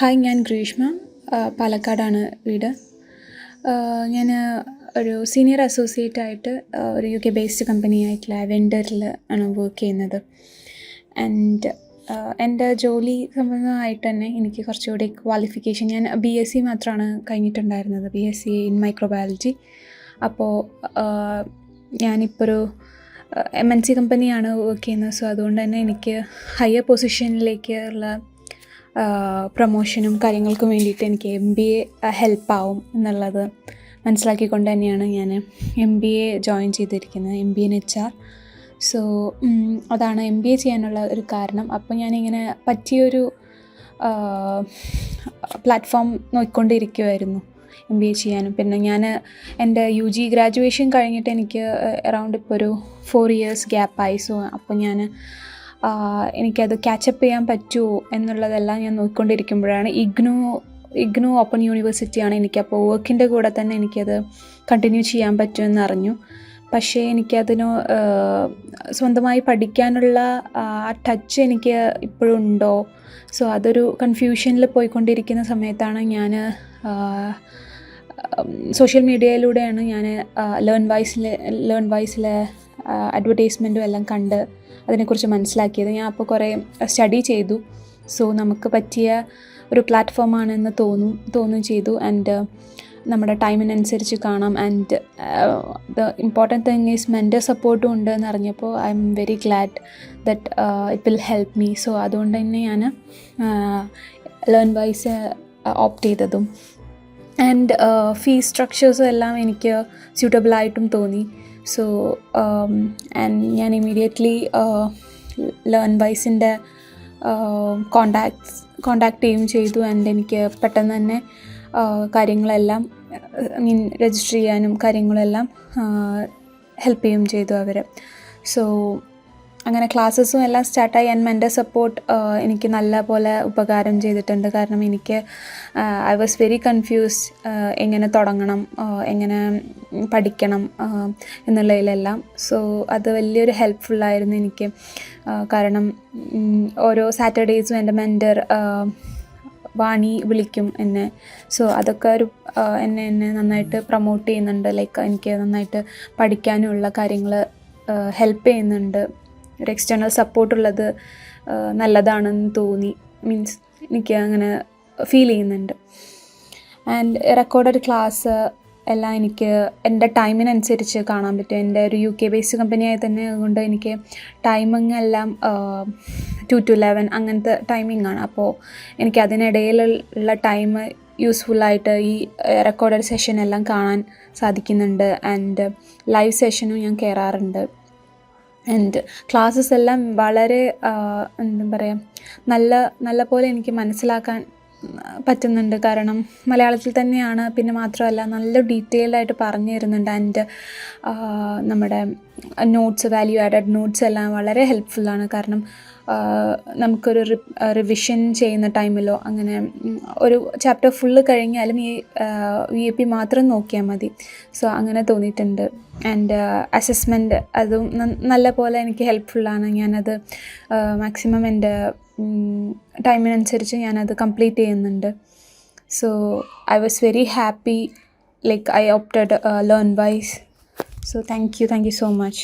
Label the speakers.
Speaker 1: Hi ഞാൻ ഗ്രീഷ്മ. പാലക്കാടാണ് വീട്. ഞാൻ ഒരു സീനിയർ അസോസിയേറ്റ് ആയിട്ട് ഒരു യു കെ ബേസ്ഡ് കമ്പനി ആയിട്ടുള്ള വെൻഡറിൽ ആണ് വർക്ക് ചെയ്യുന്നത്. ആൻഡ് എന്റെ ജോലി സംബന്ധമായിട്ട് തന്നെ എനിക്ക് കുറച്ചുകൂടി ക്വാളിഫിക്കേഷൻ ഞാൻ ബി എസ് സി മാത്രമാണ് കഴിഞ്ഞിട്ടുണ്ടായിരുന്നത്. B S C in microbiology അപ്പോൾ ഞാനിപ്പോൾ ഒരു എം എൻ സി കമ്പനിയാണ് വർക്ക് ചെയ്യുന്നത്. സോ അതുകൊണ്ട് തന്നെ എനിക്ക് ഹയർ പൊസിഷനിലേക്ക് ഉള്ള പ്രൊമോഷനും കാര്യങ്ങൾക്കും വേണ്ടിയിട്ട് എനിക്ക് എം ബി എ ഹെൽപ്പാവും എന്നുള്ളത് മനസ്സിലാക്കിക്കൊണ്ട് തന്നെയാണ് ഞാൻ എം ബി എ ജോയിൻ ചെയ്തിരിക്കുന്നത് M B N H R so അതാണ് എം ബി എ ചെയ്യാനുള്ള ഒരു കാരണം. അപ്പോൾ ഞാനിങ്ങനെ പറ്റിയൊരു പ്ലാറ്റ്ഫോം നോക്കിക്കൊണ്ടിരിക്കുമായിരുന്നു എം ബി എ ചെയ്യാനും. പിന്നെ ഞാൻ എന്റെ യു ജി ഗ്രാജുവേഷൻ കഴിഞ്ഞിട്ട് എനിക്ക് അറൗണ്ട് ഇപ്പോൾ ഒരു ഫോർ ഇയേഴ്സ് ഗ്യാപ്പായി സോ അപ്പോൾ ഞാൻ എനിക്കത് ക്യാച്ചപ്പ് ചെയ്യാൻ പറ്റുമോ എന്നുള്ളതെല്ലാം ഞാൻ നോക്കിക്കൊണ്ടിരിക്കുമ്പോഴാണ് ഇഗ്നു ഇഗ്നു ഓപ്പൺ യൂണിവേഴ്സിറ്റിയാണ് എനിക്കപ്പോൾ വർക്കിന്റെ കൂടെ തന്നെ എനിക്കത് കണ്ടിന്യൂ ചെയ്യാൻ പറ്റുമെന്ന് അറിഞ്ഞു. പക്ഷേ എനിക്കതിന് സ്വന്തമായി പഠിക്കാനുള്ള ആ ടച്ച് എനിക്ക് ഇപ്പോഴും ഉണ്ടോ? സോ അതൊരു കൺഫ്യൂഷനിൽ പോയിക്കൊണ്ടിരിക്കുന്ന സമയത്താണ് ഞാൻ സോഷ്യൽ മീഡിയയിലൂടെയാണ് ഞാൻ ലേൺ വൈസിലെ ലേൺ വൈസിലെ അഡ്വർടൈസ്മെന്റും എല്ലാം കണ്ട് അതിനെക്കുറിച്ച് മനസ്സിലാക്കിയത്. ഞാൻ അപ്പോൾ കുറേ സ്റ്റഡി ചെയ്തു. സോ നമുക്ക് പറ്റിയ ഒരു പ്ലാറ്റ്ഫോമാണെന്ന് തോന്നും തോന്നുകയും ചെയ്തു. ആൻഡ് നമ്മുടെ ടൈമിനനുസരിച്ച് കാണാം. And the important thing is mental സപ്പോർട്ടും ഉണ്ട് എന്ന് അറിഞ്ഞപ്പോൾ I'm very glad that it will help me so അതുകൊണ്ട് തന്നെ ഞാൻ ലേൺ വൈസ് ഓപ്റ്റ് ചെയ്തതും. ആൻഡ് ഫീസ് സ്ട്രക്ചേഴ്സും എല്ലാം എനിക്ക് സ്യൂട്ടബിളായിട്ടും തോന്നി. സോ ആൻഡ് ഞാൻ ഇമീഡിയറ്റ്ലി ലേൺ വൈസിന്റെ കോണ്ടാക്ട്സ് കോണ്ടാക്ട് ചെയ്യുകയും ചെയ്തു ആൻഡ് എനിക്ക് പെട്ടെന്ന് തന്നെ കാര്യങ്ങളെല്ലാം ഐ മീൻ രജിസ്റ്റർ ചെയ്യാനും കാര്യങ്ങളെല്ലാം ഹെൽപ്പ് ചെയ്യുകയും ചെയ്തു അവർ സോ അങ്ങനെ ക്ലാസ്സസും എല്ലാം സ്റ്റാർട്ടായി. ആൻഡ് മെന്റെ സപ്പോർട്ട് എനിക്ക് നല്ല പോലെ ഉപകാരം ചെയ്തിട്ടുണ്ട്. കാരണം എനിക്ക് ഐ വാസ് വെരി കൺഫ്യൂസ് എങ്ങനെ തുടങ്ങണം എങ്ങനെ പഠിക്കണം എന്നുള്ളതിലെല്ലാം. സോ അത് വലിയൊരു ഹെൽപ്ഫുള്ളായിരുന്നു എനിക്ക്. കാരണം ഓരോ സാറ്റർഡേയ്സും എന്റെ മെന്റർ വാണി വിളിക്കും എന്നെ. സോ അതൊക്കെ ഒരു എന്നെ എന്നെ നന്നായിട്ട് പ്രൊമോട്ട് ചെയ്യുന്നുണ്ട്. ലൈക്ക് എനിക്ക് നന്നായിട്ട് പഠിക്കാനുള്ള കാര്യങ്ങൾ ഹെൽപ്പ് ചെയ്യുന്നുണ്ട്. ഒരു എക്സ്റ്റേണൽ സപ്പോർട്ടുള്ളത് നല്ലതാണെന്ന് തോന്നി. മീൻസ് എനിക്ക് അങ്ങനെ ഫീൽ ചെയ്യുന്നുണ്ട്. ആൻഡ് റെക്കോർഡഡ് ക്ലാസ് എല്ലാം എനിക്ക് എന്റെ ടൈമിനനുസരിച്ച് കാണാൻ പറ്റും. എന്റെ ഒരു യു കെ ബേസ്ഡ് കമ്പനിയായി തന്നെ അതുകൊണ്ട് എനിക്ക് ടൈമിംഗ് എല്ലാം ടു ടു ലെവൻ അങ്ങനത്തെ ടൈമിംഗ് ആണ്. അപ്പോൾ എനിക്ക് അതിനിടയിലുള്ള ടൈം യൂസ്ഫുള്ളായിട്ട് ഈ റെക്കോർഡഡ് സെഷൻ എല്ലാം കാണാൻ സാധിക്കുന്നുണ്ട്. ആൻഡ് ലൈവ് സെഷനും ഞാൻ കയറാറുണ്ട് ആൻഡ് ക്ലാസ്സസ് എല്ലാം വളരെ എന്താ പറയുക നല്ല നല്ല പോലെ എനിക്ക് മനസ്സിലാക്കാൻ പറ്റുന്നുണ്ട്. കാരണം മലയാളത്തിൽ തന്നെയാണ് പിന്നെ മാത്രമല്ല നല്ല ഡീറ്റെയിൽഡ് ആയിട്ട് പറഞ്ഞു തരുന്നുണ്ട്. ആൻഡ് നമ്മുടെ നോട്ട്സ് വാല്യൂ ആഡഡ് നോട്ട്സ് എല്ലാം വളരെ ഹെൽപ്ഫുള്ളാണ് കാരണം നമുക്കൊരു റിവിഷൻ ചെയ്യുന്ന ടൈമിലോ അങ്ങനെ ഒരു ചാപ്റ്റർ ഫുള്ള് കഴിഞ്ഞാലും ഈ വി എ പി മാത്രം നോക്കിയാൽ മതി. സോ അങ്ങനെ തോന്നിയിട്ടുണ്ട്. ആൻഡ് അസസ്മെന്റ് അതും നല്ല പോലെ എനിക്ക് ഹെൽപ്ഫുള്ളാണ് ഞാനത് മാക്സിമം എന്റെ ടൈമിനനുസരിച്ച് ഞാനത് കംപ്ലീറ്റ് ചെയ്യുന്നുണ്ട്. So I was very happy like I opted Learnwise so thank you thank you so much